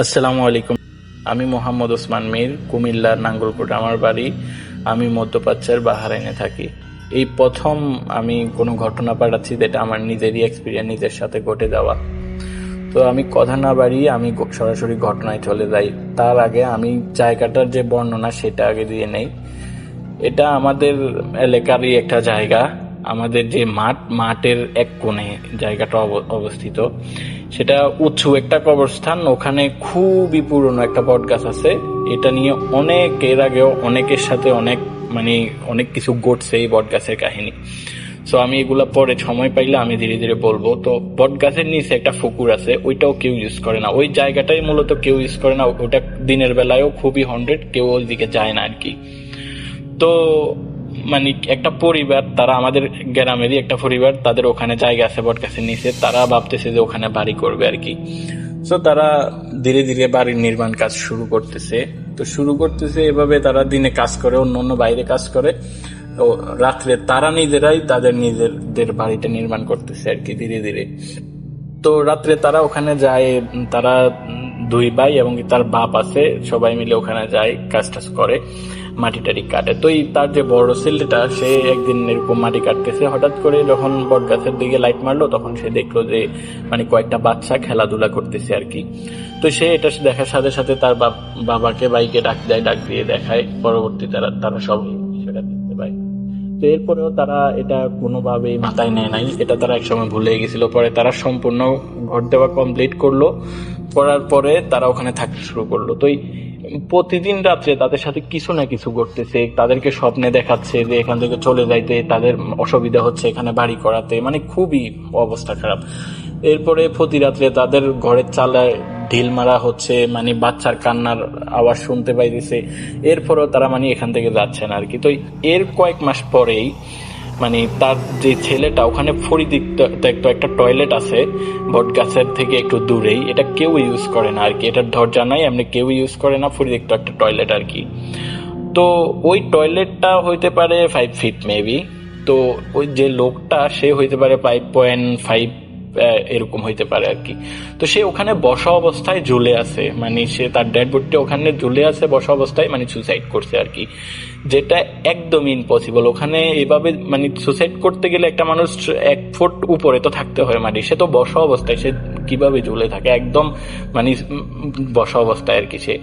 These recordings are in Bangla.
আসসালামু আলাইকুম। আমি মোহাম্মদ ওসমান মীর, কুমিল্লার নাঙ্গলকোট আমার বাড়ি। আমি মধ্যপ্রাচ্যের বাহারাইনে থাকি। এই প্রথম আমি কোনো ঘটনা পাঠাচ্ছি যেটা আমার নিজেরই এক্সপিরিয়েন্স নিজের সাথে ঘটে যাওয়া। তো আমি কথা না বাড়িয়ে আমি সরাসরি ঘটনায় চলে যাই। তার আগে আমি জায়গাটার যে বর্ণনা সেটা আগে দিয়ে নেই। এটা আমাদের এলাকারই একটা জায়গা। আমাদের যে মাঠ, মাঠের এক কোণে জায়গাটা অব- অবস্থিত। সেটা উঁচু একটা কবরস্থান, ওখানে খুবই পুরনো একটা বট গাছ আছে। এটা নিয়ে অনেক, এর আগেও অনেকের সাথে অনেক মানে অনেক কিছু ঘটছে এই বট গাছের কাহিনী। সো আমি এগুলা পরে সময় পাইলে আমি ধীরে ধীরে বলব। তো বট গাছের নিচে একটা পুকুর আছে, ওইটাও কেউ ইউজ করে না। ওই জায়গাটাই মূলত কেউ ইউজ করে না, ওটা দিনের বেলায়ও খুবই হন্ড্রেড কেউ ওই দিকে যায় না আর কি। তো মানে একটা পরিবার, তারা আমাদের গ্রামেরই একটা পরিবার, তাদের ওখানে জায়গা আছে বট গাছের নিচে, তারা ভাবতেছে যে ওখানে বাড়ি করবে আর কি। তো তারা ধীরে ধীরে বাড়ির নির্মাণ কাজ শুরু করতেছে। তো শুরু করতেছে এভাবে তারা দিনে কাজ করে, অন্য অন্য বাইরে কাজ করে। তো রাত্রে তারা নিজেরাই তাদের নিজেদের বাড়িটা নির্মাণ করতেছে আর কি ধীরে ধীরে। তো রাত্রে তারা ওখানে যায়, তারা দুই ভাই এবং তার বাপ আছে, সবাই মিলে ওখানে যায় কাজ টাজ করে। মাটি টাটি কাটে। তো এই তার যে বড় ছেলেটা সে একদিন এরকম মাটি কাটতেছে। হঠাৎ করে যখন বট গাছের দিকে লাইট মারলো, তখন সে দেখল যে মানে কয়েকটা বাচ্চা খেলাধুলা করতেছে আর কি। তো সে এটা দেখার সাথে সাথে তার বাবাকে বাইকে ডাক দেয়, ডাক দিয়ে দেখায়। পরবর্তী তারা তারা পায় তো এরপরেও তারা এটা কোনোভাবেই মাথায় নেয় নাই। এটা তারা একসময় ভুলে গেছিল। পরে তারা সম্পূর্ণ ঘর দেওয়া কমপ্লিট করল। করার পরে তারা ওখানে থাকতে শুরু করল। তো প্রতিদিন রাত্রে তাদের সাথে কিছু না কিছু ঘটতেছে। তাদেরকে স্বপ্নে দেখাচ্ছে যে এখান থেকে চলে যাইতে তাদের অসুবিধা হচ্ছে এখানে বাড়ি করাতে। মানে খুবই অবস্থা খারাপ। এরপরে প্রতি রাত্রে তাদের ঘরের চালায় ঢিল মারা হচ্ছে মানে বাচ্চার কান্নার আওয়াজ শুনতে পাইতেছে। এরপরেও তারা মানে এখান থেকে যাচ্ছে না আর কি তো এর কয়েক মাস পরেই মানে তার যে ছেলেটা, ওখানে ফরিদিকটা একটা টয়লেট আছে বট গাছের থেকে একটু দূরেই। এটা কেউ ইউজ করে না আর কি এটার দরজা নাই, এমনি কেউ ইউজ করে না। ফরিদিকটা একটা টয়লেট আর কি তো ওই টয়লেটটা হইতে পারে ফাইভ ফিট মেবি তো ওই যে লোকটা, সে হইতে পারে ফাইভ পয়েন্ট ফাইভ এরকম হইতে পারে আর কি। তো সে ওখানে বসা অবস্থায় জ্বলে আছে মানে সে তার ডেড বডিটা ওখানে জ্বলে আছে, বসা অবস্থায় মানে সুসাইড করছে আর কি। যেটা একদম ইম্পসিবল ওখানে এভাবে মানে সুসাইড করতে গেলে একটা মানুষ এক ফুট উপরে তো থাকতে হয় মানে সে তো বসা অবস্থায়, সে কীভাবে ঝুলে থাকে? একদম মানে বসা অবস্থায় আর কি সে।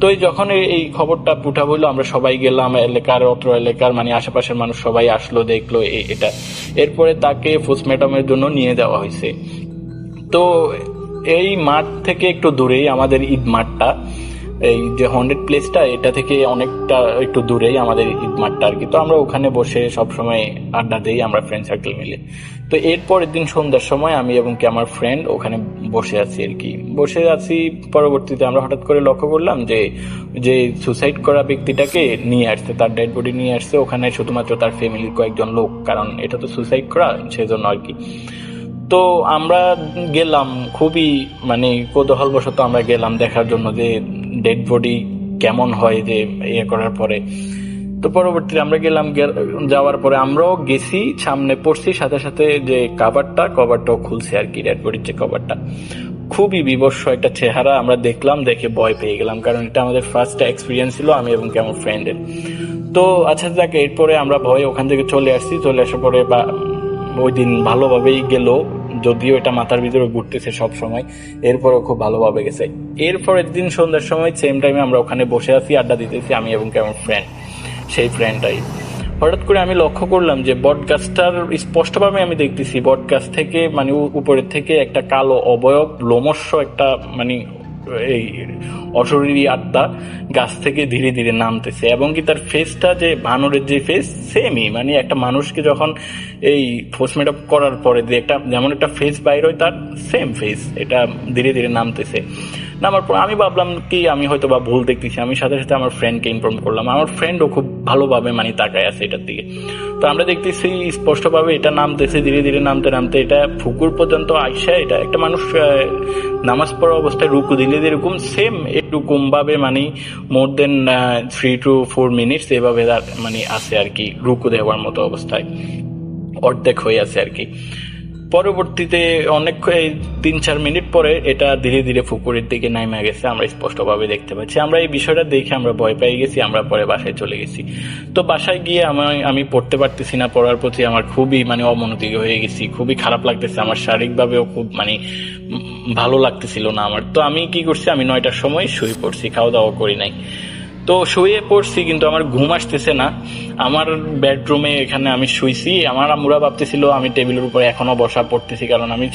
তো যখন এই- খবরটা পুঠা বলল, আমরা সবাই গেলাম, এলাকার অত্র এলাকার মানে আশেপাশের মানুষ সবাই আসলো, দেখল এটা। এরপরে তাকে পোস্টমর্টমের জন্য নিয়ে যাওয়া হয়েছে। তো এই মাঠ থেকে একটু দূরেই, আমাদের ঈদ মাঠটা এই যে হন্ড্রেড প্লেসটা এটা থেকে অনেকটা একটু দূরেই আমাদের ঈদ মাঠটা আর কি। তো আমরা ওখানে বসে সব সময় আড্ডা দেই, আমরা ফ্রেন্ড সার্কেল মিলে। তো এরপরের দিন সন্ধ্যার সময় আমি এবং কি আমার ফ্রেন্ড ওখানে বসে আছি আর কি। বসে আছি পরবর্তীতে আমরা হঠাৎ করে লক্ষ্য করলাম যে যে সুসাইড করা ব্যক্তিটাকে নিয়ে আসছে, তার ডেড বডি নিয়ে আসছে। ওখানে শুধুমাত্র তার ফ্যামিলির কয়েকজন লোক, কারণ এটা তো সুসাইড করা, সেজন্য আর কি। তো আমরা গেলাম, খুবই মানে কৌতূহলবশত আমরা গেলাম দেখার জন্য যে ডেড বডি কেমন হয় যে ইয়ে করার পরে। তো পরবর্তীতে আমরা গেলাম যাওয়ার পরে আমরাও গেছি, সামনে পড়ছি, সাথে সাথে যে কাভারটা কভারটাও খুলছে আর কি ডেড বডির যে কভারটা খুবই বিবস্ব একটা চেহারা আমরা দেখলাম, দেখে ভয় পেয়ে গেলাম, কারণ এটা আমাদের ফার্স্ট এক্সপিরিয়েন্স ছিল, আমি এবং কি আমার ফ্রেন্ডের তো আচ্ছা যাকে, এরপরে আমরা ভয়ে ওখান থেকে চলে আসছি, চলে আসার পরে বা, ওই দিন ভালোভাবেই গেল। যদিও এটা মাথার ভিতরে ঘুরতেছে সব সময়, এরপরেও খুব ভালোভাবে গেছে। এরপরের দিন সন্ধ্যার সময় সেম টাইমে আমরা ওখানে বসে আছি, আড্ডা দিতেছি, আমি এবং আমার ফ্রেন্ড সেই ফ্রেন্ডটাই হঠাৎ করে আমি লক্ষ্য করলাম যে বট গাছটার স্পষ্টভাবে আমি দেখতেছি বট গাছ থেকে মানে উপরের থেকে একটা কালো অবয়ব লোমস্য একটা মানে এই অশরীরী আত্মা গাছ থেকে ধীরে ধীরে নামতেছে। এবং কি তার ফেসটা যে বানরের যে ফেস সেমই মানে একটা মানুষকে যখন এই পোস্টমেটআপ করার পরে যে একটা, যেমন একটা ফেস বাইর হয়, তার সেম ফেস এটা ধীরে ধীরে নামতেছে। নামার পর আমি ভাবলাম কি, আমি হয়তো বা ভুল দেখতেছি। আমি সাথে সাথে আমার ফ্রেন্ডকে ইনফর্ম করলাম। আমার ফ্রেন্ডও খুব ভালোভাবে মানে তাকায় আছে এটার দিকে। তো আমরা দেখতেছি স্পষ্টভাবে এটা নামতেছে, ধীরে ধীরে নামতে নামতে এটা পুকুর পর্যন্ত আইসা এটা একটা মানুষ নামাজ পড়া অবস্থায় রুকু দিলে যেরকম সেম এরকম ভাবে মানে more than three to four minutes এভাবে মানে আছে আর কি, রুকু দেওয়ার মতো অবস্থায়। অর্ধেক হয়ে আছে আর কি। পরবর্তীতে অনেক তিন চার মিনিট পরে এটা ধীরে ধীরে পুকুরের দিকে নামে গেছে, আমরা স্পষ্টভাবে দেখতে পাচ্ছি। আমরা এই বিষয়টা দেখে আমরা ভয় পেয়ে গেছি, আমরা পরে বাসায় চলে গেছি। তো বাসায় গিয়ে আমি আমি পড়তে পারতেছি না, পড়ার প্রতি আমার খুবই মানে অমনোযোগী হয়ে গেছি, খুবই খারাপ লাগতেছে, আমার শারীরিকভাবেও খুব মানে ভালো লাগতেছিল না আমার। তো আমি কি করছি, আমি নয়টার সময় শুয়ে পড়ছি, খাওয়া দাওয়া করি নাই। তো শুয়ে পড়ছি, কিন্তু আমার ঘুম আসতেছে না। আমার বেডরুমে এখানে আমি শুইছি। আমার আম্মুরা ভাবতেছিল আমি টেবিলের উপরে এখনও বসা পড়তেছি, কারণ আমি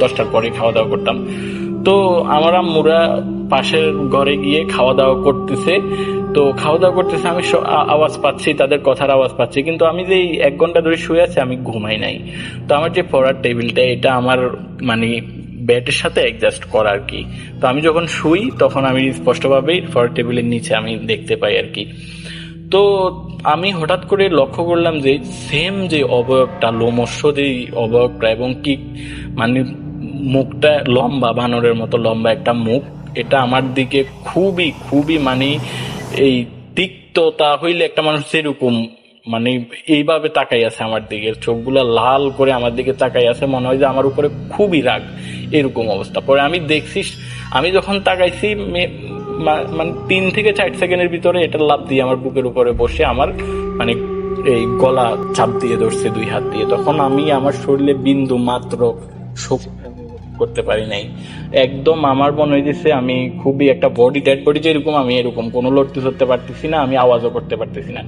দশটার পরে খাওয়া দাওয়া করতাম। তো আমার আম্মুরা পাশের ঘরে গিয়ে খাওয়া দাওয়া করতেছে। তো খাওয়া দাওয়া করতেছে, আমি আওয়াজ পাচ্ছি, তাদের কথার আওয়াজ পাচ্ছি, কিন্তু আমি যে এক ঘণ্টা ধরে শুয়ে আছি, আমি ঘুমাই নাই। তো আমার যে পড়ার টেবিলটা, এটা আমার মানে ব্যাটের সাথে অ্যাডজাস্ট করা আর কি। তো আমি যখন শুই, তখন আমি স্পষ্টভাবেই ফর টেবিলের নিচে আমি দেখতে পাই আর কি। তো আমি হঠাৎ করে লক্ষ্য করলাম যে সেম যে অবয়বটা লোমস্য যে অবয়বটা এবং কি মানে মুখটা লম্বা, বানরের মতো লম্বা একটা মুখ, এটা আমার দিকে খুবই খুবই মানে এই তিক্ততা হইলে একটা মানুষ যেরকম মানে এইভাবে তাকাই আছে আমার দিকে। চোখগুলা লাল করে আমার দিকে তাকাই আছে, মনে হয় যে আমার উপরে খুবই রাগ। এরকম অবস্থা। পরে আমি দেখছি, আমি যখন তাকাইছি মানে তিন থেকে চার সেকেন্ডের ভিতরে এটা লাভ দিয়ে আমার বুকের উপরে বসে আমার মানে এই গলা চাপ দিয়ে ধরছে দুই হাত দিয়ে। তখন আমি আমার শরীরে বিন্দু মাত্র করতে পারি নাই। একদম আমার মনে হয়েছে আমি খুবই একটা বডি ডেড বডি যেরকম আমি এরকম কোনো লড়তে ধরতে পারতেছি না, আমি আওয়াজও করতে পারতেছি না।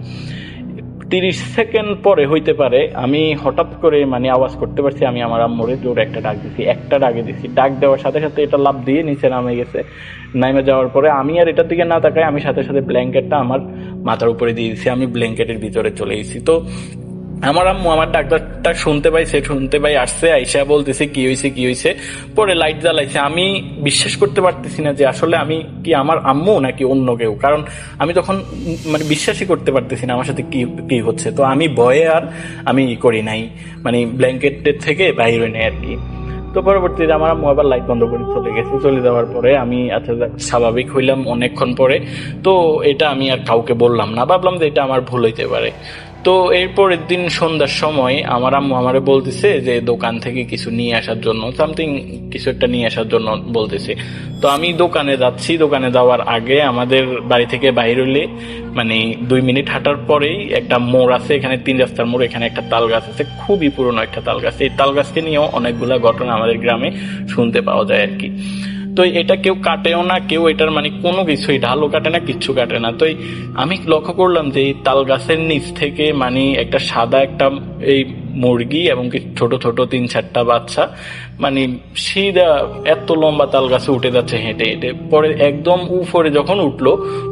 তিরিশ সেকেন্ড পরে হইতে পারে, আমি হঠাৎ করে মানে আওয়াজ করতে পারছি, আমি আমার আম্মুরে জোরে একটা ডাক দিছি, একটা ডাকে দিছি। ডাক দেওয়ার সাথে সাথে এটা লাভ দিয়ে নিচে নামে গেছে। নামে যাওয়ার পরে আমি আর এটার দিকে না তাকাই, আমি সাথে সাথে ব্ল্যাঙ্কেটটা আমার মাথার উপরে দিয়ে দিয়েছি আমি ব্ল্যাঙ্কেটের ভিতরে চলে গেছি। তো আমার আম্মু আমার ডাক্তারটা শুনতে পাই, সে শুনতে পাই, আসছে, আইসা বলতেছে, কি হয়েছে কি হয়েছে পরে লাইট জ্বালাইছে। আমি বিশ্বাস করতে পারতেছি না যে আসলে আমি কি আমার আম্মু নাকি অন্য কেউ? কারণ আমি তখন মানে বিশ্বাসই করতে পারতেছি না আমার সাথে কি কি হচ্ছে। তো আমি ভয়ে আর আমি করি নাই। মানে ব্ল্যাঙ্কেটের থেকে বাইরে নেই আর কি। তো পরবর্তীতে আমার আম্মু আবার লাইট বন্ধ করে চলে গেছে। চলে যাওয়ার পরে আমি আচ্ছা স্বাভাবিক হইলাম অনেকক্ষণ পরে। তো এটা আমি আর কাউকে বললাম না। ভাবলাম যে এটা আমার ভুল হইতে পারে। তো এরপরের দিন সন্ধ্যার সময় আমার আম্মু আমারে বলতেছে যে দোকান থেকে কিছু নিয়ে আসার জন্য সামথিং কিছু একটা নিয়ে আসার জন্য বলতেছে। তো আমি দোকানে যাচ্ছি, দোকানে যাওয়ার আগে আমাদের বাড়ি থেকে বাইর হলে মানে দুই মিনিট হাঁটার পরেই একটা মোড় আছে, এখানে তিন রাস্তার মোড়, এখানে একটা তাল গাছ আছে, খুবই পুরনো একটা তাল গাছ এই তাল গাছকে নিয়েও অনেকগুলা ঘটনা আমাদের গ্রামে শুনতে পাওয়া যায় আর কি। তো এটা কেউ কাটেও না, কেউ এটার মানে কোনো কিছুই ঢালও কাটে না, কিচ্ছু কাটে না। তো আমি লক্ষ্য করলাম যে এই তাল গাছের নিচ থেকে মানে একটা সাদা একটা এই মুরগি এবং ছোট ছোট তিন চারটা বাচ্চা মানে সিধা এত লম্বা তাল গাছে উঠে যাচ্ছে হেঁটে হেঁটে। পরে একদম উপরে যখন উঠল,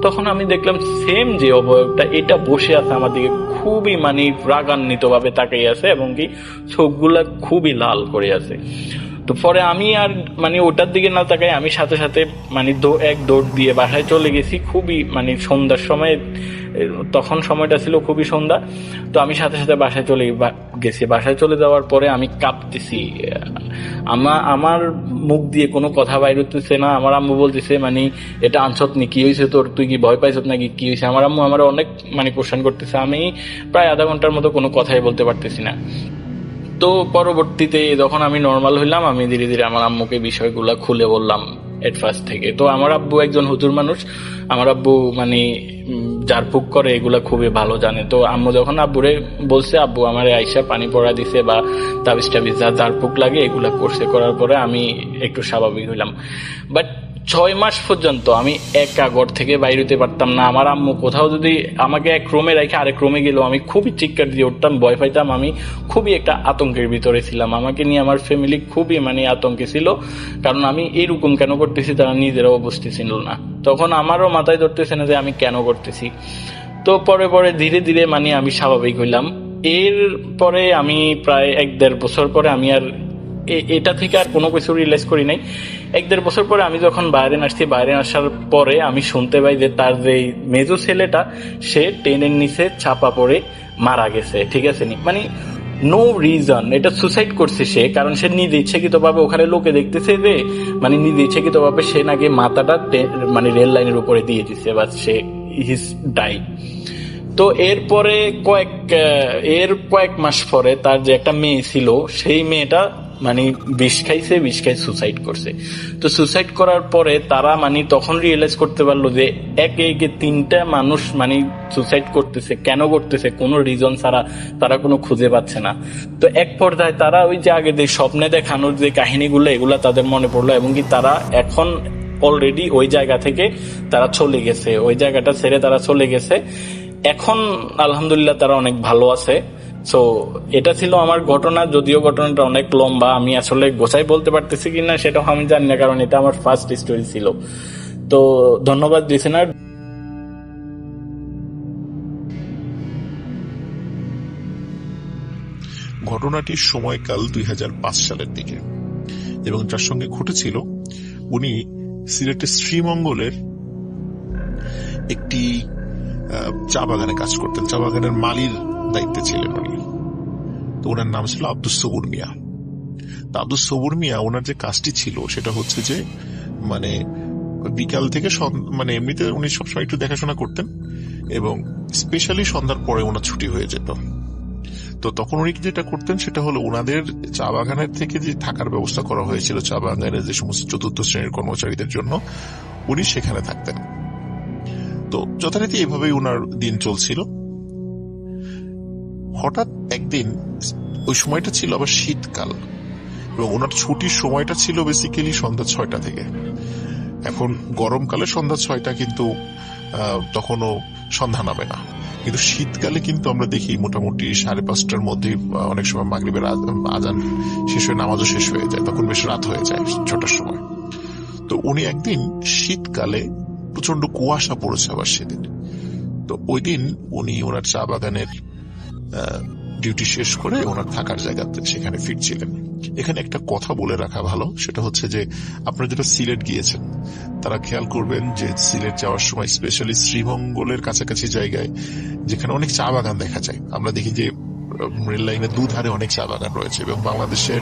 তখন আমি দেখলাম সেম যে অবয়বটা, এটা বসে আছে আমার দিকে, খুবই মানে রাগান্বিত ভাবে তাকাই আছে এবং কি চোখগুলা খুবই লাল করে আছে। তো পরে আমি আর মানে ওটার দিকে না তাকাই, আমি সাথে সাথে মানে এক দৌড় দিয়ে বাসায় চলে গেছি। খুবই মানে সন্ধ্যার সময় তখন সময়টা ছিল খুবই সন্ধ্যা। তো আমি সাথে সাথে বাসায় চলে গেছি। বাসায় চলে যাওয়ার পরে আমি কাঁপতেছি। আমার আমার মুখ দিয়ে কোনো কথা বাইর হতেছে না। আমার আম্মু বলতেছে মানে এটা আনছত নি, কি হয়েছে তোর? তুই কি ভয় পাইছত নাকি? কি হয়েছে আমার আম্মু আমার অনেক মানে কোশ্চেন করতেছে। আমি প্রায় আধা ঘণ্টার মতো কোনো কথাই বলতে পারতেছি না। তো পরবর্তীতে যখন আমি নর্মাল হইলাম, আমি ধীরে ধীরে আমার আম্মুকে বিষয়গুলো খুলে বললাম এট ফার্স্ট থেকে। তো আমার আব্বু একজন হুজুর মানুষ। আমার আব্বু মানে যার ঝাড়ফুঁক করে এগুলা খুবই ভালো জানে। তো আম্মু যখন আব্বুরে বলছে, আব্বু, আমার আইসা পানি পড়া দিছে বা তাবিজ টাবিজ যা ঝাড়ফুঁক লাগে এগুলা করছে করার পরে আমি একটু স্বাভাবিক হইলাম। বাট ছয় মাস পর্যন্ত আমি একা ঘর থেকে বাইরে হতে পারতাম না। আমার আম্মু কোথাও যদি আমাকে এক রুমে রেখে আরেক রুমে গেলেও আমি খুবই চিৎকার দিয়ে উঠতাম, ভয় পাইতাম। আমি খুবই একটা আতঙ্কের ভিতরে ছিলাম। আমাকে নিয়ে আমার ফ্যামিলি খুবই মানে আতঙ্কে ছিল, কারণ আমি এরকম কেন করতেছি তারা নিজেরাও বুঝতেছিল না। তখন আমারও মাথায় ধরতেছে না যে আমি কেন করতেছি। তো পরে পরে ধীরে ধীরে মানে আমি স্বাভাবিক হইলাম। এর পরে আমি প্রায় এক দেড় বছর পরে আমি আর এটা থেকে আর কোনো কিছু রিয়েলাইজ করি নাই। এক দেড় বছর পরে আমি যখন বাইরে আসছি, বাইরে আসার পরে আমি শুনতে পাই যে তার যে মেজো ছেলেটা, সে ট্রেনের নিচে চাপা পড়ে মারা গেছে, ঠিক আছে নি? মানে নো রিজন এটা সুসাইড করছে সে, কারণ সে নিজে ইচ্ছাকৃত ভাবে ওখানে লোকে দেখতেছে যে মানে নিজে ইচ্ছাকৃত ভাবে সে নাকি মাথাটা মানে রেল লাইনের উপরে দিয়ে দিচ্ছে বা সে হিস ডাই তো এরপরে কয়েক, এর কয়েক মাস পরে তার যে একটা মেয়ে ছিল, সেই মেয়েটা মানে বিষ খাইছে, বিষ খাই সুসাইড করছে। তো সুসাইড করার পরে তারা মানে তখন রিয়েলাইজ করতে পারল যে একে একে তিনটা মানুষ মানে সুসাইড করতেছে, কেন করতেছে, কোনো রিজন ছাড়া তারা কোনো খুঁজে পাচ্ছে না। তো এক পর্যায়ে তারা ওই যে আগে যে স্বপ্নে দেখানোর যে কাহিনীগুলো, এগুলা তাদের মনে পড়ল এবং কি তারা এখন অলরেডি ওই জায়গা থেকে তারা চলে গেছে, ওই জায়গাটা ছেড়ে তারা চলে গেছে। এখন আলহামদুলিল্লাহ তারা অনেক ভালো আছে। সো এটা ছিল আমার ঘটনা, যদিও ঘটনাটা অনেক লম্বা। আমি আসলে গোছাই বলতে পারতেছি কিনা সেটাও আমি জানি না, কারণ এটা আমার ফার্স্ট স্টোরি ছিল। তো, ধন্যবাদ লিসেনার ঘটনাটির সময়কাল দুই হাজার পাঁচ সালের দিকে। এবং যার সঙ্গে ঘটেছিল, উনি সিলেটের শ্রীমঙ্গলের একটি চা বাগানে কাজ করতেন। চা বাগানের মালির দায়িত্বে ছিলেন উনি। তো ওনার নাম ছিল আব্দুল সবুর মিয়া। তা আব্দুল সবুর মিয়া, ওনার যে কাজটি ছিল, সেটা হচ্ছে যে মানে বিকাল থেকে মানে এমনিতে উনি সবসময় একটু দেখাশোনা করতেন এবং স্পেশালি সন্ধ্যার পরে ওনার ছুটি হয়ে যেত। তো তখন উনি যেটা করতেন, সেটা হলো ওনাদের চা বাগানের থেকে যে থাকার ব্যবস্থা করা হয়েছিল, চা বাগানের যে সমস্ত চতুর্থ শ্রেণির কর্মচারীদের জন্য, উনি সেখানে থাকতেন। তো যথারীতি এভাবেই ওনার দিন চলছিল। হঠাৎ একদিন ওই সময়টা ছিল আবার শীতকাল, এবং ওনার ছুটির সময়টা ছিল বেসিক্যালি সন্ধ্যা ছয়টা থেকে। এখন গরমকালে সন্ধ্যা ছয়টা কিন্তু তখনও সন্ধ্যা নামে না। কিন্তু শীতকালে কিন্তু আমরা দেখি মোটামুটি সাড়ে পাঁচটার মধ্যে অনেক সময় মাগরিবের আজ- আজান শেষ হয়ে, নামাজও শেষ হয়ে যায়, তখন বেশ রাত হয়ে যায় ছটার সময়। তো উনি একদিন শীতকালে প্রচণ্ড কুয়াশা পড়েছে আবার সেদিন। তো ওই দিন উনি ওনার চা বাগানের ডিউটি শেষ করে ওনার থাকার জায়গাতে সেখানে ফিরছিলেন। এখানে একটা কথা বলে রাখা ভালো, সেটা হচ্ছে যে আপনারা যেটা সিলেট গিয়েছেন, তারা খেয়াল করবেন যে সিলেট যাওয়ার সময় স্পেশালি শ্রীমঙ্গলের কাছাকাছি জায়গায় যেখানে অনেক চা বাগান দেখা যায়। আমরা দেখি যে রেল লাইনের দুধারে অনেক চা বাগান রয়েছে এবং বাংলাদেশের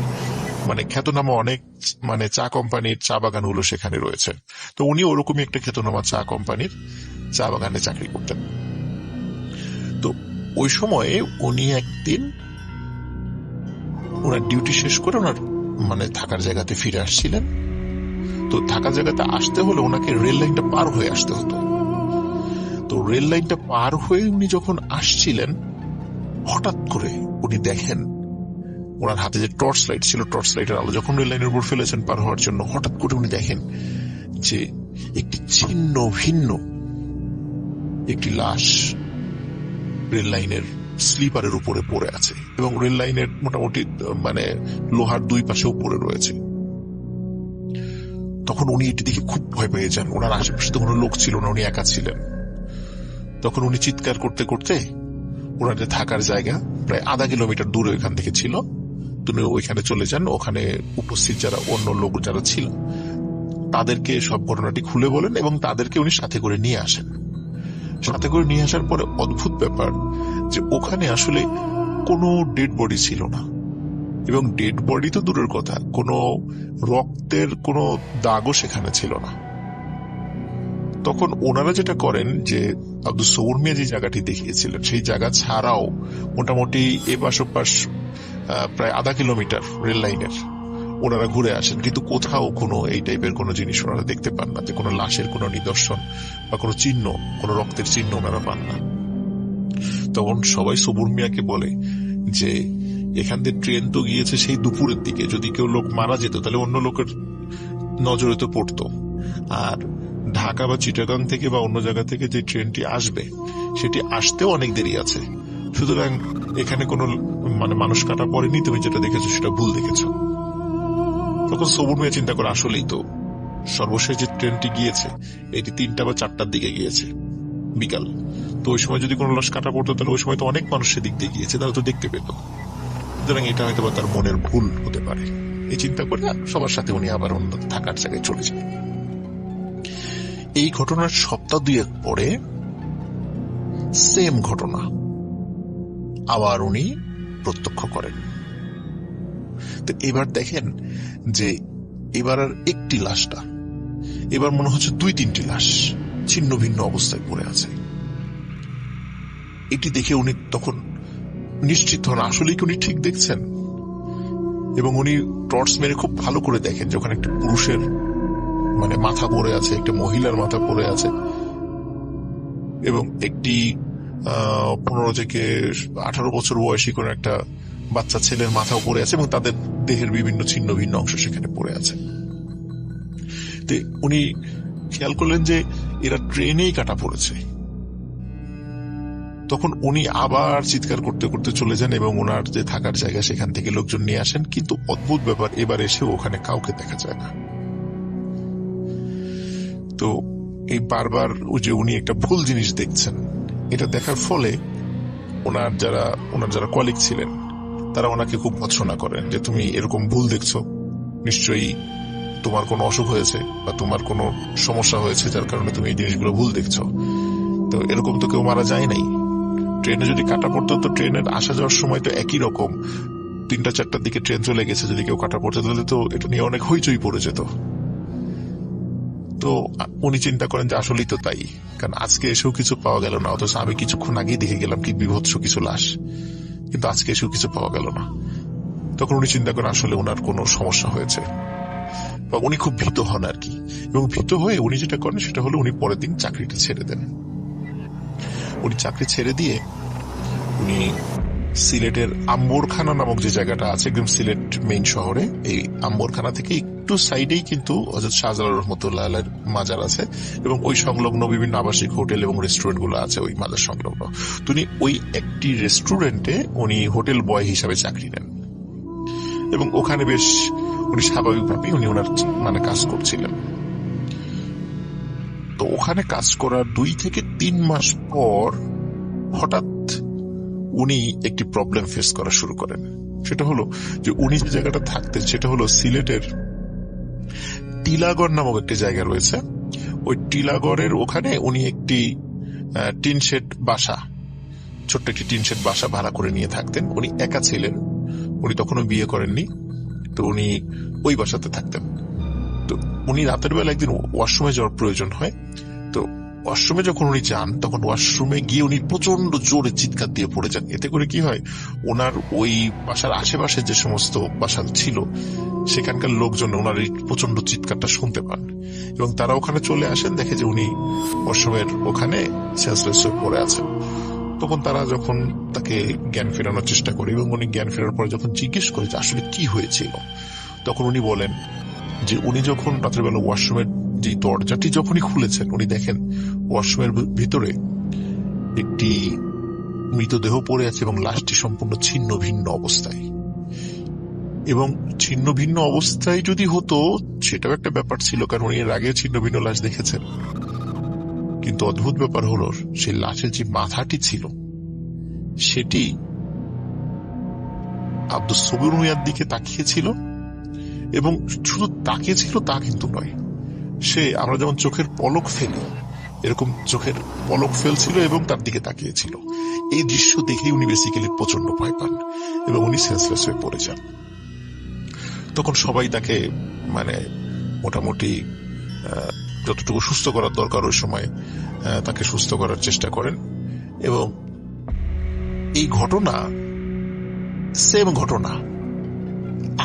মানে খ্যাতনামা অনেক মানে চা কোম্পানির চা বাগানগুলো সেখানে রয়েছে। তো উনি ওরকমই একটা খ্যাতনামা চা কোম্পানির চা বাগানে চাকরি করতেন। ওই সময়ে উনি একদিন ওনার ডিউটি শেষ করে ওনার মানে থাকার জায়গাতে ফিরে আসছিলেন। তো থাকার জায়গাতে আসতে হলে ওনাকে রেল লাইনটা পার হয়ে আসতে হতো। তো রেল লাইনটা পার হয়ে উনি যখন আসছিলেন, হঠাৎ করে উনি দেখেন ওনার হাতে যে টর্চ লাইট ছিল, টর্চ লাইটের আলো যখন রেল লাইনের উপর ফেলেছেন পার হওয়ার জন্য, হঠাৎ করে উনি দেখেন যে একটি ছিন্ন ভিন্ন একটি লাশ রেল লাইনের স্লিপারের উপরে পড়ে আছে এবং রেল লাইনের মোটামুটি মানে লোহার দুই পাশেও পড়ে রয়েছে। তখন উনি এটি দেখে খুব ভয় পেয়ে যান। ওনার আশেপাশে তো কোনো লোক ছিল না, উনি একা ছিলেন। তখন উনি চিৎকার করতে করতে ওনার যে থাকার জায়গা প্রায় আধা কিলোমিটার দূরে ওইখান থেকে ছিল। তিনি ওইখানে চলে যান। ওখানে উপস্থিত যারা অন্য লোক যারা ছিল, তাদেরকে সব ঘটনাটি খুলে বলেন এবং তাদেরকে উনি সাথে করে নিয়ে আসেন। সাথে করে নিয়ে আসার পরে অদ্ভুত ব্যাপার যে ওখানে আসলে কোনো ডেড বডি ছিল না। এবং ডেড বডি তো দূরের কথা, কোনো রক্তের কোনো দাগও সেখানে ছিল না। তখন ওনারা যেটা করেন যে, আব্দুল সৌর মিয়া যে জায়গাটি দেখিয়েছিলেন, সেই জায়গা ছাড়াও মোটামুটি এপাশ ওপাশ প্রায় আধা কিলোমিটার রেল লাইনের ওনারা ঘুরে আসেন। কিন্তু কোথাও কোনো এই টাইপের কোনো জিনিস ওনারা দেখতে পান না যে কোনো লাশের কোনো নিদর্শন বা কোনো চিহ্ন, কোনো রক্তের চিহ্ন ওনারা পান না। তখন সবাই সবুর মিয়াকে বলে যে, এখান দিয়ে ট্রেন তো গিয়েছে সেই দুপুরের দিকে। যদি কেউ লোক মারা যেত, তাহলে অন্য লোকের নজরে তো পড়তো। আর ঢাকা বা চিটাগাং থেকে বা অন্য জায়গা থেকে যে ট্রেনটি আসবে, সেটি আসতেও অনেক দেরি আছে। সুতরাং এখানে কোনো মানে মানুষ কাটা পড়েনি। তুমি যেটা দেখেছ সেটা ভুল দেখেছ। তখন সবুর মিয়া চিন্তা করে, আসলেই তো। সর্বশেষ যে ট্রেনটি গিয়েছে, এটি তিনটা বা চারটার দিকে গিয়েছে। বিকাল। তো ওই সময় যদি কোনো লাশ কাটা পড়তো, তাহলে ওই সময় তো অনেক মানুষ সেদিক দিয়ে গিয়েছে, তারা তো দেখতে পেত। সুতরাং এটা হয়তো বা তার মনের ভুল হতে পারে। এই চিন্তা করে সবার সাথে উনি আবার অন্য থাকার জায়গায় চলে যান এই ঘটনার সপ্তাহ দুয়েক পরে সেম ঘটনা। আবার উনি প্রত্যক্ষ করেন। তো এবার দেখেন যে এবার আর একটি লাশটা, এবার মনে হচ্ছে দুই তিনটি লাশ ছিন্ন ভিন্ন অবস্থায় পড়ে আছে। এটি দেখে উনি তখন নিশ্চিত হন আসলে কি উনি ঠিক দেখছেন? এবং উনি টর্চ মেরে খুব ভালো করে দেখেন যে ওখানে একটা পুরুষের মানে মাথা পড়ে আছে, একটা মহিলার মাথা পড়ে আছে। এবং একটি পনেরো থেকে আঠারো বছর বয়সী কোনো একটা বাচ্চা ছেলের মাথাও পড়ে আছে এবং তাদের দেহের বিভিন্ন ছিন্ন ভিন্ন অংশ সেখানে পড়ে আছে। উনি খেয়াল করলেন যে এরা ট্রেনেই কাটা পড়েছে। তখন উনি আবার চিৎকার করতে করতে চলে যান এবং ওনার যে থাকার জায়গা সেখান থেকে লোকজন নিয়ে আসেন, কিন্তু অদ্ভুত ব্যাপার, এবার এসে ওখানে কাউকে দেখা যায় না। তো এই বারবার যে উনি একটা ভুল জিনিস দেখছেন, এটা দেখার ফলে ওনার যারা ওনার যারা কলিগ ছিলেন তারা ওনাকে খুব ভৎসনা করেন যে তুমি এরকম ভুল দেখছ। নিশ্চয়ই তোমার কোনো অসুখ হয়েছে বা তোমার কোনো সমস্যা হয়েছে যার কারণে তুমি এই জিনিসগুলো ভুল দেখছ। তো এরকম তো কেউ মারা যায় নাই। ট্রেনে যদি কাটা পড়তো, তো ট্রেনের আসা যাওয়ার সময় তো একই রকম। তিনটা, চারটার দিকে ট্রেন চলে গেছে, যদি কেউ কাটা পড়তো, তাহলে তো এটা নিয়ে অনেক হইচই পড়ে যেত। তো উনি চিন্তা করেন যে আসলেই তো তাই। কারণ আজকে এসেও কিছু পাওয়া গেল না, অথচ আমি কিছুক্ষণ আগেই দেখে গেলাম কি বিভৎস কিছু লাশ। কিন্তু আজকে এসেও কিছু পাওয়া গেল না। তখন উনি চিন্তা করেন, আসলে ওনার কোনো সমস্যা হয়েছে। বা উনি খুব ভীত হন আর কি। এবং ভীত হয়ে উনি যেটা করেন, সেটা হলো উনি পরের দিন চাকরিটা ছেড়ে দেন। উনি চাকরি ছেড়ে দিয়ে উনি সিলেটের আম্বরখানা নামক যে জায়গাটা আছে, একদম সিলেট মেইন শহরে, এই আম্বরখানা থেকে একটু সাইডেই কিন্তু হজরত শাহজালাল রহমতুল্লাহ আলের মাজার আছে এবং ওই সংলগ্ন বিভিন্ন আবাসিক হোটেল এবং রেস্টুরেন্টগুলো আছে ওই মাজার সংলগ্ন। তিনি ওই একটি রেস্টুরেন্টে উনি হোটেল বয় হিসাবে চাকরি নেন। এবং ওখানে বেশ উনি স্বাভাবিকভাবেই উনি ওনার মানে কাজ করছিলেন। তো ওখানে কাজ করার দুই থেকে তিন মাস পর হঠাৎ উনি একটি প্রবলেম ফেস করা শুরু করেন। সেটা হলো যে উনি যে জায়গাটা থাকতেন সেটা হলো সিলেটের টিলাগড় নামক একটি জায়গা রয়েছে। ওই টিলাগড়ের ওখানে উনি একটি টিনশেট বাসা, ছোট্ট একটি টিন শেড বাসা ভাড়া করে নিয়ে থাকতেন। উনি একা ছিলেন, উনি তখনও বিয়ে করেননি, তো উনি ওই বাসাতে থাকতেন। তো উনি রাতের বেলা একদিন ওয়াশরুমে যাওয়ার প্রয়োজন হয়। ওয়াশরুমে যখন উনি যান, তখন ওয়াশরুমে গিয়ে উনি প্রচণ্ড জোরে চিৎকার দিয়ে পড়ে যান। এতে করে কি হয়, ওনার ওই বাসার আশেপাশে যে সমস্ত বাসা ছিল, সেখানকার লোকজন, ওনার এই প্রচণ্ড চিৎকারটা শুনতে পান। এবং তারা ওখানে চলে আসেন, দেখে যে উনি ওয়াশরুমের ওখানে সেন্সলেস হয়ে পড়ে আছেন। তখন তারা যখন তাকে জ্ঞান ফেরানোর চেষ্টা করে, এবং উনি জ্ঞান ফেরার পরে যখন জিজ্ঞেস করে যে আসলে কি হয়েছিল, তখন উনি বলেন যে উনি যখন রাতের বেলা ওয়াশরুমের যে দরজাটি যখনই খুলেছেন, উনি দেখেন ওয়াশরুমের ভিতরে একটি মৃতদেহ পড়ে আছে এবং লাশটি সম্পূর্ণ ছিন্ন ভিন্ন অবস্থায়। এবং ছিন্ন ভিন্ন অবস্থায় যদি হতো, সেটাও একটা ব্যাপার ছিল, কারণ উনি এর আগে ছিন্ন ভিন্ন লাশ দেখেছেন। কিন্তু অদ্ভুত ব্যাপার হলো, সেই লাশের যে মাথাটি ছিল, সেটি আব্দুল সবির মিয়ার দিকে তাকিয়েছিল, এবং শুধু তাকিয়েছিল তা কিন্তু নয় সে আমরা যেমন চোখের পলক ফেলি, এরকম চোখের পলক ফেলছিল এবং তার দিকে তাকিয়েছিল। এই দৃশ্য দেখেই উনি বেসিক্যালি প্রচণ্ড ভয় পান এবং উনি সেন্সলেস হয়ে পড়ে যান। তখন সবাই তাকে মানে মোটামুটি যতটুকু সুস্থ করার দরকার ওই সময় তাকে সুস্থ করার চেষ্টা করেন এবং এই ঘটনা সেম ঘটনা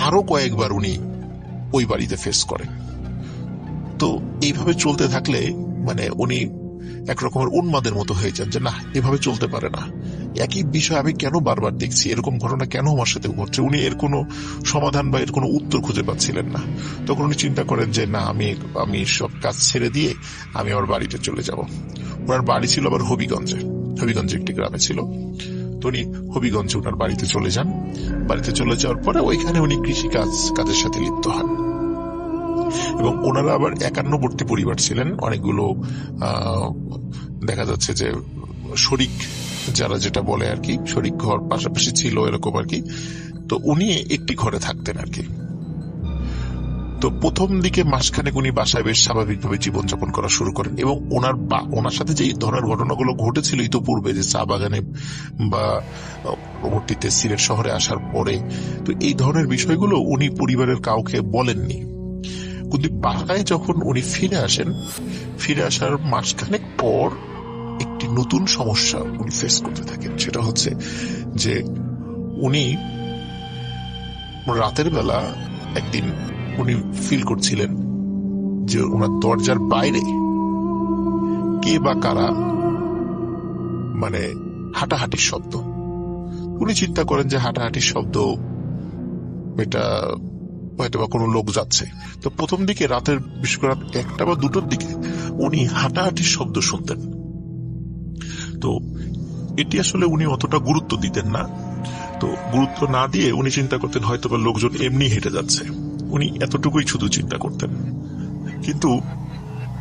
আরও কয়েকবার উনি ওই বাড়িতে ফেস করেন। তো এইভাবে চলতে থাকলে মানে উনি এক রকমের উন্মাদের মতো হয়ে যান যে, না, এভাবে চলতে পারে না। একই বিষয় আমি কেন বারবার দেখছি? এরকম ঘটনা কেন আমার সাথে ঘটছে? উনি এর কোনো সমাধান বা এর কোনো উত্তর খুঁজে পাচ্ছিলেন না। তখন উনি চিন্তা করেন যে, না, আমি আমি সব কাজ ছেড়ে দিয়ে আমি আমার বাড়িতে চলে যাব। ওনার বাড়ি ছিল আবার হবিগঞ্জে। হবিগঞ্জে একটি গ্রামে ছিল। তো উনি হবিগঞ্জে ওনার বাড়িতে চলে যান। বাড়িতে চলে যাওয়ার পরে ওইখানে উনি কৃষি কাজ কাজের সাথে লিপ্ত হন। এবং ওনারা আবার একান্নবর্তী পরিবার ছিলেন। অনেকগুলো দেখা যাচ্ছে যে শরিক, যারা যেটা বলে আর কি, শরিক ঘর পাশাপাশি ছিল এরকম আর কি। তো উনি একটি ঘরে থাকতেন আর কি। তো প্রথম দিকে মাসখানেক উনি বাসায় বেশ স্বাভাবিকভাবে জীবনযাপন করা শুরু করেন এবং ওনার বা- ওনার সাথে যে ধরনের ঘটনাগুলো ঘটেছিল ইতোপূর্বে, যে চা বাগানে বা পরবর্তীতে সিলেট শহরে আসার পরে, তো এই ধরনের বিষয়গুলো উনি পরিবারের কাউকে বলেননি। কিন্তু বাসায় যখন উনি ফিরে আসেন, ফিরে আসার মাসখানেক পর একটি নতুন সমস্যা উনি ফেস করতে থাকেন। সেটা হচ্ছে যে উনি রাতের বেলা একদিন উনি ফিল করছিলেন যে ওনার দরজার বাইরে কে বা কারা মানে হাঁটাহাঁটির শব্দ। উনি চিন্তা করেন যে হাঁটাহাঁটির শব্দ এটা হয়তো বা কোনো লোক যাচ্ছে। তো প্রথম দিকে রাতের বিশেষ করে একটা বা দুটোর দিকে উনি হাঁটাহাঁটির শব্দ শুনতেন। তো এটি আসলে উনি অতটা গুরুত্ব দিতেন না। তো গুরুত্ব না দিয়ে উনি চিন্তা করতেন হয়তো বা লোকজন এমনি হেঁটে যাচ্ছে। উনি এতটুকুই শুধু চিন্তা করতেন। কিন্তু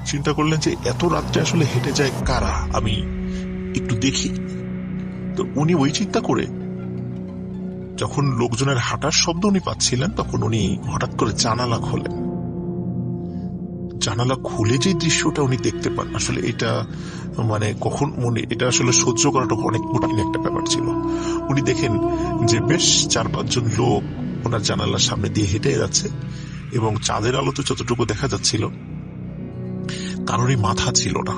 চিন্তা করলেন যে এত রাত্রে আসলে হেঁটে যায় কারা? আমি একটু দেখি। তো উনি ওই চিন্তা করে যখন লোকজনের হাঁটার শব্দ উনি পাচ্ছিলেন, তখন উনি হঠাৎ করে জানালা খোলেন। জানালা খুলে যে দৃশ্যটা উনি দেখতে পান, আসলে এটা মানে কখন মনে এটা আসলে সহ্য করাটা অনেক কঠিন একটা ব্যাপার ছিল। উনি দেখেন যে বেশ চার পাঁচজন লোক ওনার জানালার সামনে দিয়ে হেঁটে যাচ্ছে এবং চাঁদের আলোতে যতটুকু দেখা যাচ্ছিল, কারোরই মাথা ছিল না।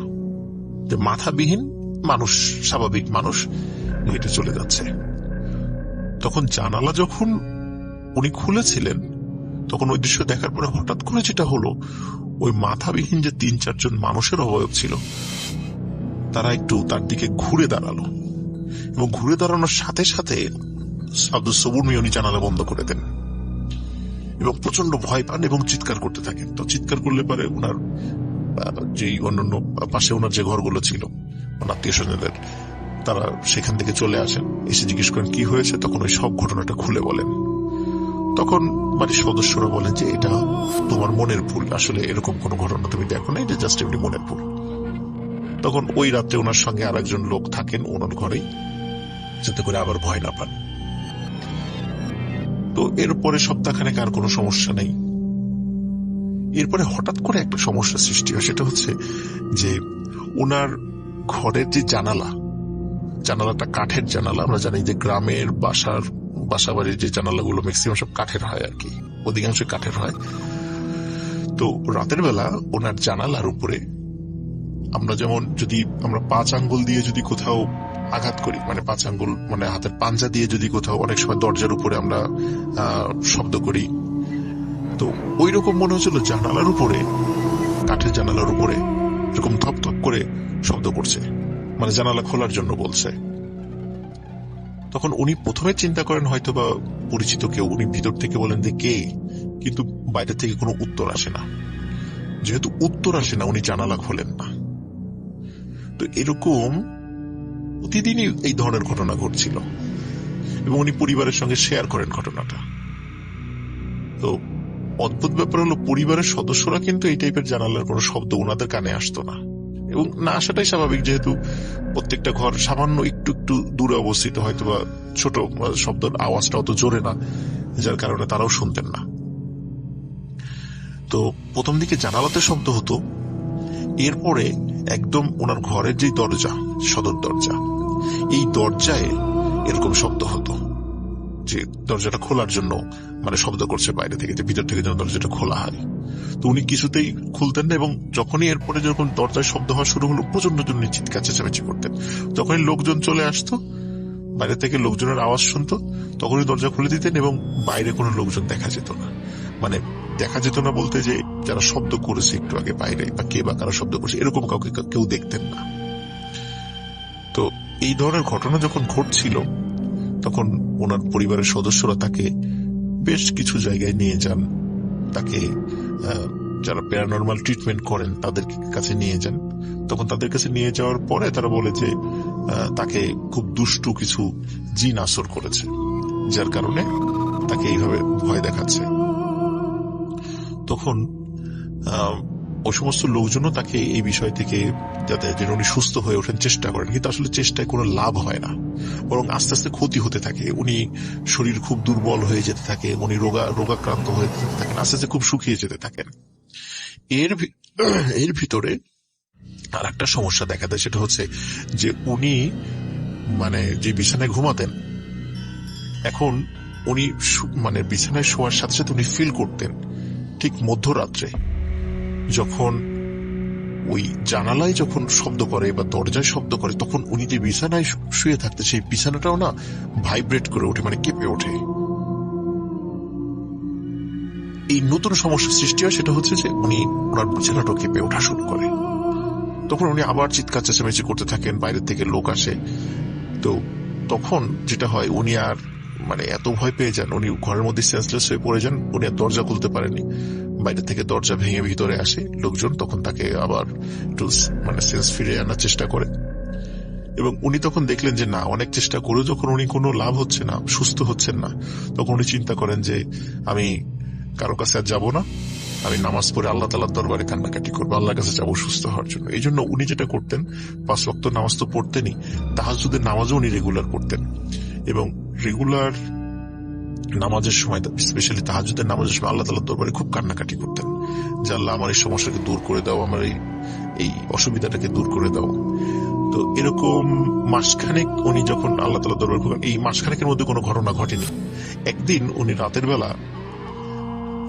যে মাথাবিহীন মানুষ, স্বাভাবিক মানুষ হেঁটে চলে যাচ্ছে। তখন জানালা যখন উনি খুলেছিলেন, তখন ওই দৃশ্য দেখার পরে হঠাৎ করে যেটা হলো, ওই মাথাবিহীন যে তিন চারজন মানুষের অবয়ব ছিল, তারা একটু তার দিকে ঘুরে দাঁড়াল এবং ঘুরে দাঁড়ানোর সাথে সাথে আব্দুল সবুর মিয়নি জানালা বন্ধ করে দেন এবং প্রচণ্ড ভয় পান এবং চিৎকার করতে থাকেন। তো চিৎকার করলে পারে ওনার যেই অন্যান্য পাশে ওনার যে ঘরগুলো ছিল ওনার আত্মীয় স্বজনদের তারা সেখান থেকে চলে আসেন। এসে জিজ্ঞেস করেন, কি হয়েছে? তখন ওই সব ঘটনাটা খুলে বলেন। তখন বাড়ির সদস্যরা বলেন যে, এটা তোমার মনের ভুল। আসলে এরকম কোনো ঘটনা তুমি দেখো না, এটা জাস্ট এমনি মনের ভুল। তখন ওই রাত্রে ওনার সঙ্গে আর একজন লোক থাকেন ওনার ঘরেই, যাতে করে আবার ভয় না পান। তো এরপরে সপ্তাহখানেক আর কোনো সমস্যা নেই। এরপরে হঠাৎ করে একটা সমস্যা সৃষ্টি হয়, সেটা হচ্ছে যে, ওনার ঘরের যে জানালা জানালাটা কাঠের জানালা। আমরা জানি যে গ্রামের বাসার বাসা বাড়ির যে জানালাগুলো ম্যাক্সিমাম সব কাঠের হয় আর কি। অধিকাংশ কাঠের হয়। তো রাতের বেলা ওনার জানালার উপরে আমরা যেমন যদি আমরা পাঁচ আঙ্গুল দিয়ে যদি কোথাও আঘাত করি মানে পাঁচ আঙ্গুল মানে হাতের পাঞ্জা দিয়ে যদি কোথাও অনেক সময় দরজার উপরে আমরা শব্দ করি। তো ওই রকম মনে হচ্ছিল জানালার উপরে, কাঠের জানালার উপরে এরকম ধপ ধপ করে শব্দ করছে। মানে জানালা খোলার জন্য বলছে। তখন উনি প্রথমে চিন্তা করেন হয়তো বা পরিচিত কেউ, উনি ভিতর থেকে বলেন যে কে, কিন্তু বাইরে থেকে কোনো উত্তর আসে না। যেহেতু উত্তর আসে না, উনি জানালা খোলেন না। তো এরকম প্রতিদিনই এই ধরনের ঘটনা ঘটছিল এবং উনি পরিবারের সঙ্গে শেয়ার করেন ঘটনাটা। তো অদ্ভুত ব্যাপার হলো, পরিবারের সদস্যরা কিন্তু এই টাইপের জানালার কোনো শব্দ ওনাদের কানে আসতো না। এবং না, আসাটাই স্বাভাবিক, যেহেতু প্রত্যেকটা ঘর সামান্য একটু একটু দূরে অবস্থিত হয়তো বা ছোট শব্দের আওয়াজটা অত জোরে না, যার কারণে তারাও শুনতেন না। তো প্রথম দিকে জানালাতে শব্দ হতো, এরপরে একদম ওনার ঘরের যে দরজা, সদর দরজা, এই দরজায় এরকম শব্দ হতো, যে দরজাটা খোলার জন্য মানে শব্দ করছে বাইরে থেকে, যে ভিতর থেকে যেন দরজাটা খোলা হয়। তো উনি কিছুতেই খুলতেন না এবং যখনই এরপরে যখন দরজায় শব্দ হওয়া শুরু হলো প্রচণ্ড জন্য চিৎকার, চেঁচামেচি করতেন। যখনই লোকজন চলে আসতো, বাইরে থেকে লোকজনের আওয়াজ শুনতো, তখনই দরজা খুলে দিতেন এবং বাইরে কোনো লোকজন দেখা যেত না। মানে দেখা যেত না বলতে যে যারা শব্দ করেছে একটু আগে বাইরে, বা কে বা কারা শব্দ করছে, এরকম কাউকে কেউ দেখতেন না। তো এই ধরনের ঘটনা যখন ঘটছিল, তখন ওনার পরিবারের সদস্যরা তাকে বেশ কিছু জায়গায় নিয়ে যান। তাকে যারা প্যারানর্মাল ট্রিটমেন্ট করেন তাদের কাছে নিয়ে যান। তখন তাদের কাছে নিয়ে যাওয়ার পরে তারা বলে যে তাকে খুব দুষ্টু কিছু জিন আসর করেছে, যার কারণে তাকে এইভাবে ভয় দেখাচ্ছে। তখন ওই সমস্ত লোকজনও তাকে এই বিষয় থেকে যাতে যেন উনি সুস্থ হয়ে ওঠেন চেষ্টা করেন। কিন্তু আসলে চেষ্টায় কোনো লাভ হয় না। বরং আস্তে আস্তে ক্ষতি হতে থাকে। উনি শরীর খুব দুর্বল হয়ে যেতে থাকে, উনি রোগা, রোগাক্রান্ত হয়ে যেতে থাকেন, আস্তে আস্তে খুব শুকিয়ে যেতে থাকেন। এর এর ভিতরে আর একটা সমস্যা দেখা দেয়, সেটা হচ্ছে যে উনি মানে যে বিছানায় ঘুমাতেন, এখন উনি মানে বিছানায় শোয়ার সাথে সাথে উনি ফিল করতেন, ঠিক মধ্যরাত্রে। যখন ওই জানালায় যখন শব্দ করে বা দরজায় শব্দ করে, তখন উনি যে বিছানায় শুয়ে থাকতে, সেই বিছানাটাও না ভাইব্রেট করে ওঠে মানে কেঁপে ওঠে। এই নতুন সমস্যা সৃষ্টি হয় সেটা হচ্ছে যে উনি ওনার ছেলেটা কেঁপে ওঠা শুরু করে। তখন উনি আবার চিৎকার, চেঁচামেচি করতে থাকেন, বাইরের থেকে লোক আসে। তো তখন যেটা হয়, উনি আর মানে এত ভয় পেয়ে যান, উনি ঘরের মধ্যে সেন্সলেস হয়ে পড়ে যান, উনি আর দরজা খুলতে পারেননি। বাইরে থেকে দরজা ভেঙে ভিতরে আসে, লোকজন তখন তাকে আবার একটু মানে সেন্স ফিরে আনার চেষ্টা করে। এবং উনি তখন দেখলেন যে না, অনেক চেষ্টা করে যখন উনি কোনো লাভ হচ্ছে না, সুস্থ হচ্ছেন না, তখন উনি চিন্তা করেন যে আমি কারও কাছে আর যাব না, আমি নামাজ পড়ে আল্লাহ তালার দরবারে কান্নাকাটি করব, আল্লাহর কাছে যাব সুস্থ হওয়ার জন্য। এই জন্য উনি যেটা করতেন, পাঁচ ওয়াক্ত নামাজ তো পড়তেনই তাহাজুদের নামাজও উনি রেগুলার করতেন এবং রেগুলার নামাজের সময় স্পেশালি তাহাজুদের নামাজের সময় আল্লাহ তালার দরবারে খুব কান্নাকাটি করতেন যে, আল্লাহ আমার এই সমস্যাকে দূর করে দাও, আমার এই এই অসুবিধাটাকে দূর করে দাও। তো এরকম মাসখানেক উনি যখন আল্লাহ তালা দরবার করেন এই মাসখানেকের মধ্যে কোনো ঘটনা ঘটেনি। একদিন উনি রাতের বেলা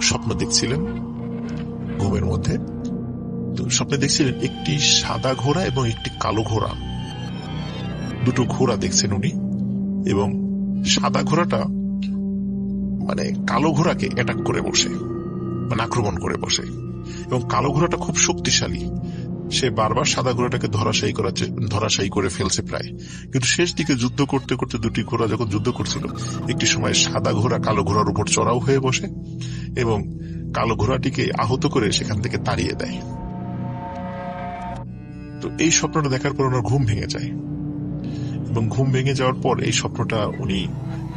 স্বপ্ন দেখছিলেন ঘুমের মধ্যে। তো স্বপ্নে দেখছিলেন একটি সাদা ঘোড়া এবং একটি কালো ঘোড়া। দুটো ঘোড়া দেখছেন উনি এবং সাদা ঘোড়াটা মানে কালো ঘোড়াকে অ্যাটাক করে বসে মানে আক্রমণ করে বসে। এবং কালো ঘোড়াটা খুব শক্তিশালী। সে বারবার সাদা ঘোড়াটাকে ধরাশায়ী করার ধরাশায়ী করে ফেলছে প্রায়। কিন্তু শেষ দিকে যুদ্ধ করতে করতে দুটি ঘোড়া যখন যুদ্ধ করছিল, একটি সময় সাদা ঘোড়া কালো ঘোড়ার উপর চড়াও হয়ে বসে এবং কালো ঘোড়াটিকে আহত করে সেখান থেকে তাড়িয়ে দেয়। তো এই স্বপ্নটা দেখার পর ওনার ঘুম ভেঙে যায়। এবং ঘুম ভেঙে যাওয়ার পর এই স্বপ্নটা উনি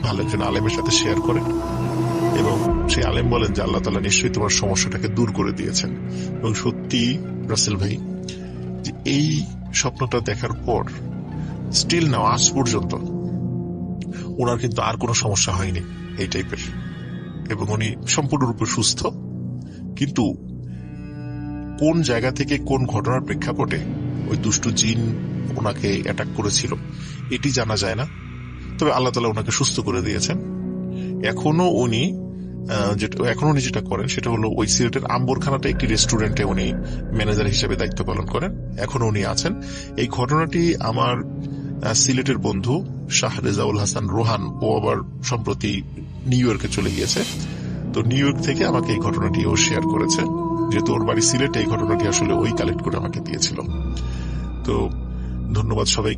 ভালো একজন আলেমের সাথে শেয়ার করেন। এবং সেই আলেম বলেন যে আল্লাহ তালা নিশ্চয়ই তোমার সমস্যাটাকে দূর করে দিয়েছেন। এবং সত্যি, রাসেল ভাই, যে এই স্বপ্নটা দেখার পর স্টিল নাও আজ পর্যন্ত, ওনার কিন্তু আর কোনো সমস্যা হয়নি এই টাইপের এবং উনি সম্পূর্ণরূপে সুস্থ। কিন্তু কোন জায়গা থেকে কোন ঘটনার প্রেক্ষাপটে ওই দুষ্টু জিন ওনাকে অ্যাটাক করেছিল, এটি জানা যায় না। তবে আল্লাহ তালা ওনাকে সুস্থ করে দিয়েছেন। এখনও উনি যেটা, এখন উনি যেটা করেন সেটা হলো ওই সিলেটের আম্বরখানাতে একটি রেস্টুরেন্টে উনি ম্যানেজার হিসেবে দায়িত্ব পালন করেন। এখনও উনি আছেন। এই ঘটনাটি আমার সিলেটের বন্ধু শাহ রেজাউল হাসান রোহান, ও আবার সম্প্রতি নিউ ইয়র্কে চলে গিয়েছে। তো নিউ ইয়র্ক থেকে আমাকে এই ঘটনাটি ও শেয়ার করেছে, যেহেতু ওর বাড়ি সিলেটে এই ঘটনাটি আসলে ওই কালেক্ট করে আমাকে দিয়েছিল। তো ধন্যবাদ সবাই